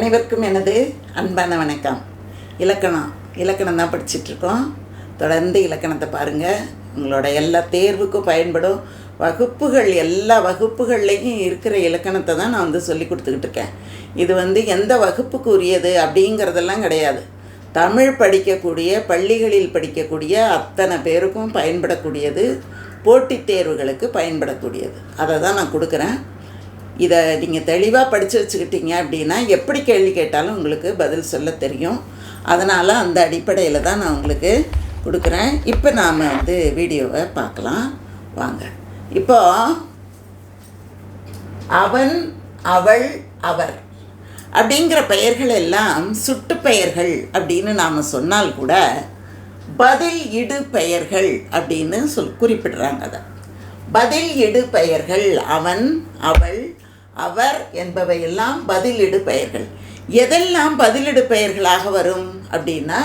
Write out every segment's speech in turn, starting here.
அனைவருக்கும் எனது அன்பான வணக்கம். இலக்கணம். இலக்கணம் தான் படிச்சிட்ருக்கோம். தொடர்ந்து இலக்கணத்தை பாருங்கள் உங்களோட எல்லா தேர்வுக்கும் பயன்படும் வகுப்புகள் எல்லா வகுப்புகள்லேயும் இருக்கிற இலக்கணத்தை தான் நான் வந்து சொல்லி கொடுத்துக்கிட்டு இருக்கேன். இது வந்து எந்த வகுப்புக்கு உரியது அப்படிங்கிறதெல்லாம் கிடையாது. தமிழ் படிக்கக்கூடிய பள்ளிகளில் படிக்கக்கூடிய அத்தனை பேருக்கும் பயன்படக்கூடியது போட்டித் தேர்வுகளுக்கு பயன்படக்கூடியது. அதை தான் நான் கொடுக்குறேன். இதை நீங்கள் தெளிவாக படித்து வச்சுக்கிட்டீங்க அப்படின்னா எப்படி கேள்வி கேட்டாலும் உங்களுக்கு பதில் சொல்ல தெரியும். அதனால் அந்த அடிப்படையில் தான் நான் உங்களுக்கு கொடுக்குறேன். இப்போ நாம் வந்து வீடியோவை பார்க்கலாம். வாங்க. இப்போ அவன் அவள் அவர் அப்படிங்கிற பெயர்கள் எல்லாம் சுட்டு பெயர்கள் அப்படின்னு நாம் சொன்னால் கூட பதில் இடு பெயர்கள் அப்படின்னு சொல் குறிப்பிடுறாங்க அதை. பதில் இடு பெயர்கள் அவன் அவள் அவர் என்பவையெல்லாம் பதிலிடு பெயர்கள். எதெல்லாம் பதிலிடு பெயர்களாக வரும் அப்படின்னா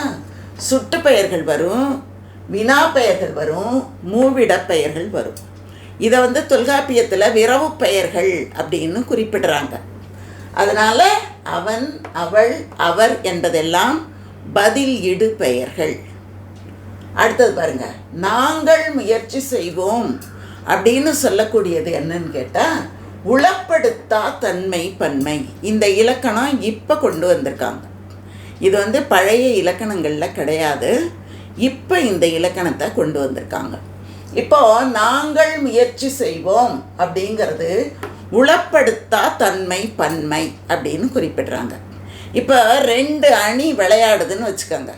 சுட்டு பெயர்கள் வரும் வினா பெயர்கள் வரும் மூவிட பெயர்கள் வரும். இதை வந்து தொல்காப்பியத்தில் விரவு பெயர்கள் அப்படின்னு குறிப்பிடுறாங்க. அதனால் அவன் அவள் அவர் என்பதெல்லாம் பதில் இடு பெயர்கள். அடுத்தது பாருங்க நாங்கள் முயற்சி செய்வோம் அப்படின்னு சொல்லக்கூடியது என்னன்னு கேட்டால் உளப்படுத்தா தன்மை பன்மை. இந்த இலக்கணம் இப்போ கொண்டு வந்திருக்காங்க. இது வந்து பழைய இலக்கணங்களில் கிடையாது. இப்போ இந்த இலக்கணத்தை கொண்டு வந்திருக்காங்க. இப்போ நாங்கள் முயற்சி செய்வோம் அப்படிங்கிறது உளப்படுத்தா தன்மை பன்மை அப்படின்னு குறிப்பிடுறாங்க. இப்போ ரெண்டு அணி விளையாடுதுன்னு வச்சுக்கோங்க.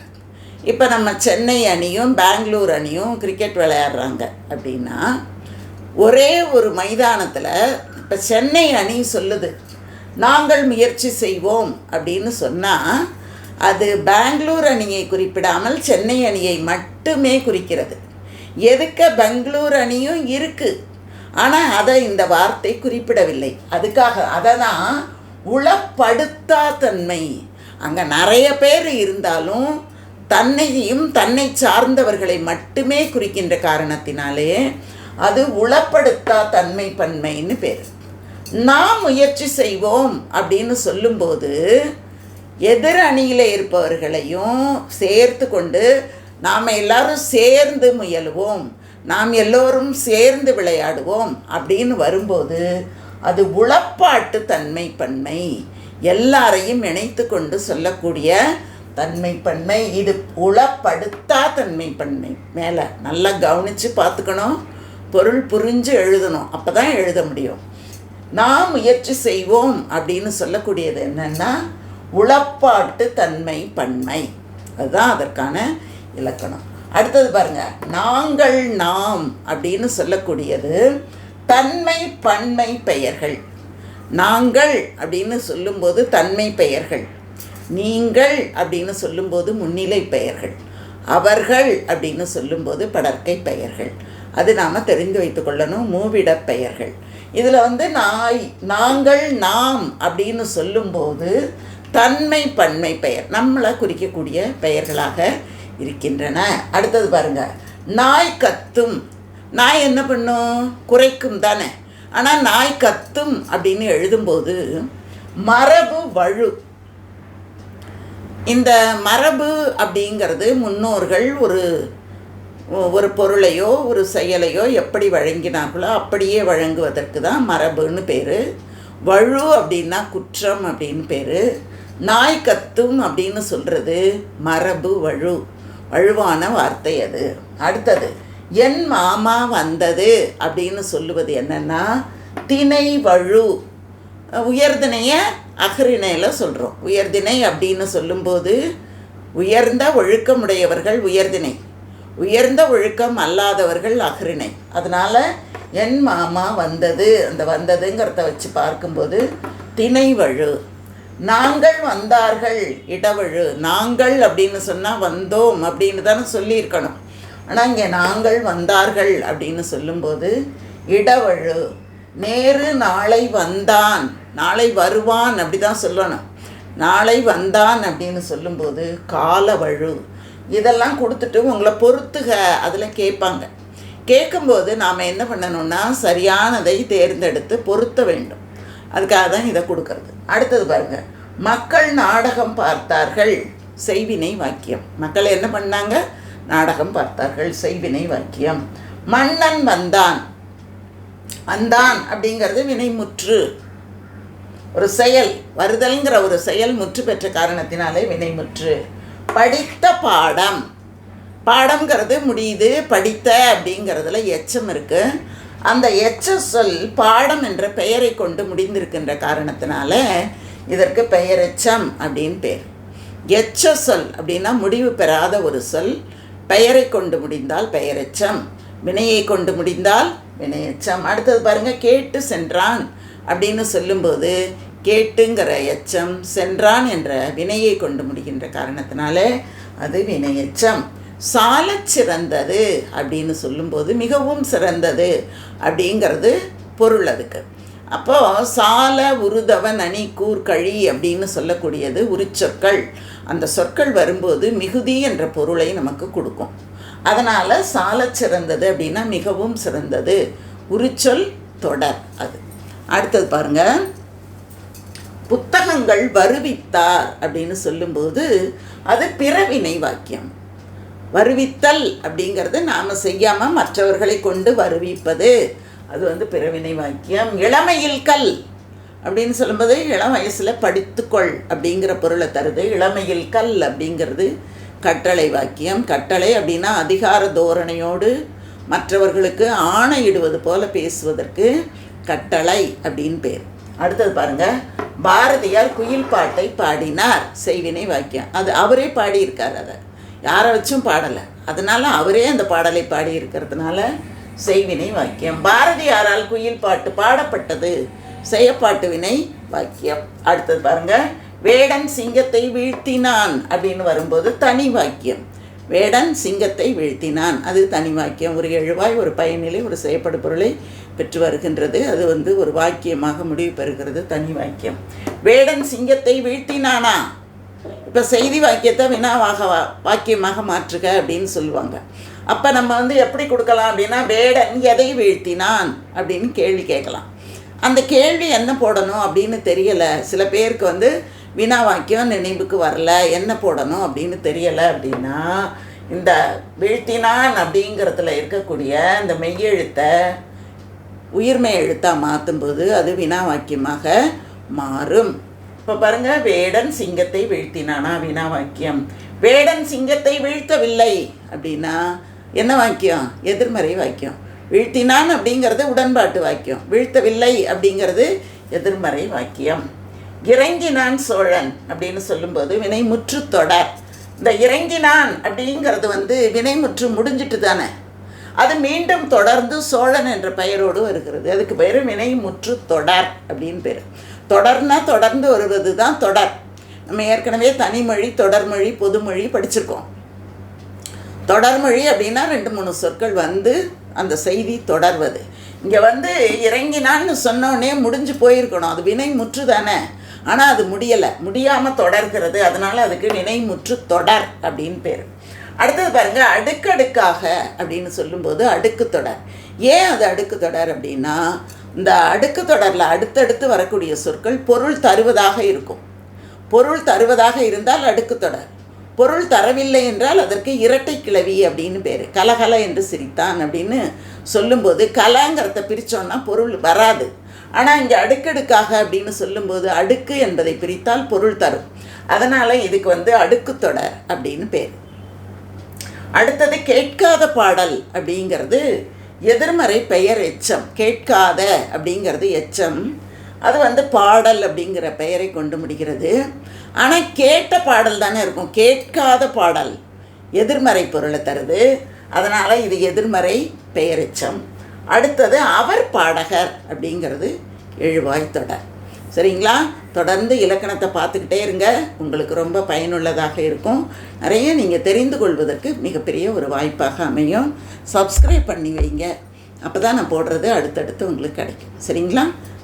இப்போ நம்ம சென்னை அணியும் பெங்களூர் அணியும் கிரிக்கெட் விளையாடுறாங்க அப்படின்னா ஒரே ஒரு மைதானத்தில் இப்போ சென்னை அணி சொல்லுது நாங்கள் முயற்சி செய்வோம் அப்படின்னு சொன்னால் அது பெங்களூர் அணியை குறிப்பிடாமல் சென்னை அணியை மட்டுமே குறிக்கிறது. எதுக்க பெங்களூர் அணியும் இருக்குது ஆனால் அதை இந்த வார்த்தை குறிப்பிடவில்லை. அதுக்காக அதை தான் உளப்படுத்தா தன்மை அங்கே நிறைய பேர் இருந்தாலும் தன்னையும் தன்னை சார்ந்தவர்களை மட்டுமே குறிக்கின்ற காரணத்தினாலே அது உளப்படுத்தா தன்மை பன்மைன்னு பேர். நாம் முயற்சி செய்வோம் அப்படின்னு சொல்லும்போது எதிர் அணியில் இருப்பவர்களையும் சேர்த்து கொண்டு நாம் எல்லாரும் சேர்ந்து முயலுவோம். நாம் எல்லோரும் சேர்ந்து விளையாடுவோம் அப்படின்னு வரும்போது அது உளப்பாட்டு தன்மை பன்மை. எல்லாரையும் இணைத்து கொண்டு சொல்லக்கூடிய தன்மை பன்மை. இது உளப்படுத்தா தன்மை பன்மை. மேலே நல்லா கவனித்து பார்த்துக்கணும். பொருள் புரிஞ்சு எழுதணும். அப்போ தான் எழுத முடியும். நாம் முயற்சி செய்வோம் அப்படின்னு சொல்லக்கூடியது என்னென்னா உளப்பாட்டு தன்மை பன்மை. அதுதான் அதற்கான இலக்கணம். அடுத்தது பாருங்க நாங்கள் நாம் அப்படின்னு சொல்லக்கூடியது தன்மை பன்மை பெயர்கள். நாங்கள் அப்படின்னு சொல்லும்போது தன்மை பெயர்கள். நீங்கள் அப்படின்னு சொல்லும்போது முன்னிலை பெயர்கள். அவர்கள் அப்படின்னு சொல்லும்போது படற்கை பெயர்கள். அது நாம் தெரிந்து வைத்துக்கொள்ளணும் மூவிட பெயர்கள். இதில் வந்து நாய் நாங்கள் நாம் அப்படின்னு சொல்லும்போது தன்மை பன்மை பெயர். நம்மளை குறிக்கக்கூடிய பெயர்களாக இருக்கின்றன. அடுத்தது பாருங்கள் நாய் கத்தும். நாய் என்ன பண்ணும்? குறைக்கும் தானே. ஆனால் நாய் கத்தும் அப்படின்னு எழுதும்போது மரபு வழு. இந்த மரபு அப்படிங்கிறது முன்னோர்கள் ஒரு ஒரு பொருளையோ ஒரு செயலையோ எப்படி வழங்கினார்களோ அப்படியே வழங்குவதற்கு தான் மரபுன்னு பேர். வழு அப்படின்னா குற்றம் அப்படின்னு பேர். நாய் கத்தும் அப்படின்னு சொல்கிறது மரபு வழு. வழுவான வார்த்தை அது. அடுத்தது என் மாமா வந்தது அப்படின்னு சொல்லுவது என்னென்னா திணை வழு. உயர்திணைய அகரிணையில் சொல்கிறோம் உயர்திணை அப்படின்னு சொல்லும்போது உயர்ந்த ஒழுக்கமுடையவர்கள் உயர்திணை. உயர்ந்த ஒழுக்கம் அல்லாதவர்கள் அகரிணை அதனால் என் மாமா வந்தது அந்த வந்ததுங்கிறத வச்சு பார்க்கும்போது திணைவழு. நாங்கள் வந்தார்கள் இடவழு. நாங்கள் அப்படின்னு சொன்னால் வந்தோம் அப்படின்னு தானே சொல்லியிருக்கணும். ஆனால் இங்கே நாங்கள் வந்தார்கள் அப்படின்னு சொல்லும்போது இடவழு. நேரு நாளை வந்தான். நாளை வருவான் அப்படி தான் சொல்லணும். நாளை வந்தான் அப்படின்னு சொல்லும்போது கால வழு. இதெல்லாம் கொடுத்துட்டு உங்களை பொறுத்துக அதில் கேட்பாங்க. கேட்கும்போது நாம் என்ன பண்ணணும்னா சரியானதை தேர்ந்தெடுத்து பொருத்த வேண்டும். அதுக்காக தான் இதை கொடுக்கறது. அடுத்தது பாருங்கள் மக்கள் நாடகம் பார்த்தார்கள் செய்வினை வாக்கியம். மக்கள் என்ன பண்ணாங்க? நாடகம் பார்த்தார்கள் செய்வினை வாக்கியம். மன்னன் வந்தான். வந்தான் அப்படிங்கிறது வினைமுற்று. ஒரு செயல் வருதல்ங்கிற ஒரு செயல் முற்று பெற்ற காரணத்தினாலே வினைமுற்று. படித்த பாடம். பாடம்ங்கிறது முடியுது படித்த அப்படிங்கிறதுல எச்சம் இருக்கு. அந்த எச்ச சொல் பாடம் என்ற பெயரை கொண்டு முடிந்திருக்கின்ற காரணத்தினால இதற்கு பெயரெச்சம் அப்படின்னு பேர். எச்ச சொல் அப்படின்னா முடிவு பெறாத ஒரு சொல். பெயரை கொண்டு முடிந்தால் பெயரெச்சம். வினையை கொண்டு முடிந்தால் வினையச்சம் அடுத்தது பாருங்க கேட்டு சென்றான் அப்படின்னு சொல்லும்போது கேட்டுங்கிற எச்சம் சென்றான் என்ற வினையை கொண்டு முடிகின்ற காரணத்தினால அது வினையச்சம். சால சிறந்தது அப்படின்னு சொல்லும்போது மிகவும் சிறந்தது அப்படிங்கிறது பொருள் அதுக்கு. அப்போது சால உருதவன் அணி கூர்கழி அப்படின்னு சொல்லக்கூடியது உரிச்சொற்கள். அந்த சொற்கள் வரும்போது மிகுதி என்ற பொருளை நமக்கு கொடுக்கும். அதனால் சால சிறந்தது அப்படின்னா மிகவும் சிறந்தது. உரிச்சொல் தொடர் அது. அடுத்தது பாருங்க. புத்தகங்கள் வருவித்தார் அப்படின்னு சொல்லும்போது அது பிறவினை வாக்கியம். வருவித்தல் அப்படிங்கிறது நாம் செய்யாமல் மற்றவர்களை கொண்டு வருவிப்பது. அது வந்து பிறவினை வாக்கியம். இளமையில் கல் அப்படின்னு சொல்லும்போது இளம் வயசில் படித்துக்கொள் அப்படிங்கிற பொருளை தருது. இளமையில் கல் அப்படிங்கிறது கட்டளை வாக்கியம். கட்டளை அப்படின்னா அதிகார தோரணையோடு மற்றவர்களுக்கு ஆணையிடுவது போல பேசுவதற்கு கட்டளை அப்படின்னு பேர். அடுத்தது பாருங்க. பாரதியார் குயில் பாட்டை பாடினார். செய்வினை வாக்கியம். அது அவரே பாடியிருக்கார் அதை. யாரை வச்சும் பாடலை. அதனால அவரே அந்த பாடலை பாடியிருக்கிறதுனால செய்வினை வாக்கியம். பாரதியாரால் குயில் பாட்டு பாடப்பட்டது. செய்யப்பாட்டு வினை வாக்கியம். அடுத்தது பாருங்க. வேடன் சிங்கத்தை வீழ்த்தினான் அப்படின்னு வரும்போது தனி வாக்கியம். வேடன் சிங்கத்தை வீழ்த்தினான். அது தனி வாக்கியம். ஒரு எழுவாய் ஒரு பயனிலை ஒரு செயற்படு பொருளை பெற்று வருகின்றது. அது வந்து ஒரு வாக்கியமாக முடிவு பெறுகிறது. தனி வாக்கியம். வேடன் சிங்கத்தை வீழ்த்தினானா? இப்போ செய்தி வாக்கியத்தை வினாவாக வா- வாக்கியமாக மாற்றுக அப்படின்னு சொல்லுவாங்க. அப்போ நம்ம வந்து எப்படி கொடுக்கலாம் அப்படின்னா வேடன் எதை வீழ்த்தினான்? அப்படின்னு கேள்வி கேட்கலாம். அந்த கேள்வி என்ன போடணும் அப்படின்னு தெரியலை. சில பேருக்கு வந்து வினா வாக்கியம் நினைவுக்கு வரல. என்ன போடணும் அப்படின்னு தெரியலை அப்படின்னா இந்த வீழ்த்தினான் அப்படிங்கிறதுல இருக்கக்கூடிய இந்த மெய்யெழுத்தை உயிர்மை எழுத்தாக மாற்றும்போது அது வினா வாக்கியமாக மாறும். இப்போ பாருங்க வேடன் சிங்கத்தை வீழ்த்தினானா? வினா வாக்கியம். வேடன் சிங்கத்தை வீழ்த்தவில்லை அப்படின்னா என்ன வாக்கியம்? எதிர்மறை வாக்கியம். வீழ்த்தினான் அப்படிங்கிறது உடன்பாட்டு வாக்கியம். வீழ்த்தவில்லை அப்படிங்கிறது எதிர்மறை வாக்கியம். இறங்கினான் சோழன் அப்படின்னு சொல்லும்போது வினைமுற்று தொடர். இந்த இறங்கினான் அப்படிங்கிறது வந்து வினைமுற்று முடிஞ்சிட்டு தானே. அது மீண்டும் தொடர்ந்து சோழன் என்ற பெயரோடு வருகிறது. அதுக்கு பெயர் வினைமுற்று தொடர் அப்படின்னு பேர். தொடர்னா தொடர்ந்து வருவது தான் தொடர். நம்ம ஏற்கனவே தனிமொழி தொடர்மொழி பொதுமொழி படிச்சிருக்கோம். தொடர்மொழி அப்படின்னா ரெண்டு மூணு சொற்கள் வந்து அந்த செய்தி தொடர்வது. இங்கே வந்து இறங்கினான்னு சொன்னோடனே முடிஞ்சு போயிருக்கணும். அது வினை முற்று தானே. ஆனால் அது முடியலை. முடியாமல் தொடர்கிறது. அதனால் அதுக்கு வினை முற்று தொடர் அப்படின்னு பேர். அடுத்தது பாருங்கள் அடுக்கடுக்காக அப்படின்னு சொல்லும்போது அடுக்கு தொடர். ஏன் அது அடுக்கு தொடர் அப்படின்னா இந்த அடுக்கு தொடரில் அடுத்தடுத்து வரக்கூடிய சொற்கள் பொருள் தருவதாக இருக்கும். பொருள் தருவதாக இருந்தால் அடுக்கு தொடர். பொருள் தரவில்லை என்றால் அதற்கு இரட்டை கிளவி அப்படின்னு பேர். கலகல என்று சிரித்தான் அப்படின்னு சொல்லும்போது கலங்கிறத பிரித்தோன்னா பொருள் வராது. ஆனால் இங்கே அடுக்கடுக்காக அப்படின்னு சொல்லும்போது அடுக்கு என்பதை பிரித்தால் பொருள் தரும். அதனால் இதுக்கு வந்து அடுக்கு தொடர் அப்படின்னு பேர். அடுத்தது கேட்காத பாடல் அப்படிங்கிறது எதிர்மறை பெயர் எச்சம். கேட்காத அப்படிங்கிறது எச்சம். அது வந்து பாடல் அப்படிங்கிற பெயரை கொண்டு முடிகிறது. ஆனால் கேட்ட பாடல் தானே இருக்கும். கேட்காத பாடல் எதிர்மறை பொருளை தருது. அதனால் இது எதிர்மறை பெயரெச்சம். அடுத்தது அவர் பாடகர் அப்படிங்கிறது எழுவாய் தொடர். சரிங்களா? தொடர்ந்து இலக்கணத்தை பார்த்துக்கிட்டே இருங்க. உங்களுக்கு ரொம்ப பயனுள்ளதாக இருக்கும். நிறைய நீங்கள் தெரிந்து கொள்வதற்கு மிகப்பெரிய ஒரு வாய்ப்பாக அமையும். சப்ஸ்கிரைப் பண்ணி வைங்க. அப்போ தான் நான் போடுறது அடுத்தடுத்து உங்களுக்கு கிடைக்கும். சரிங்களா?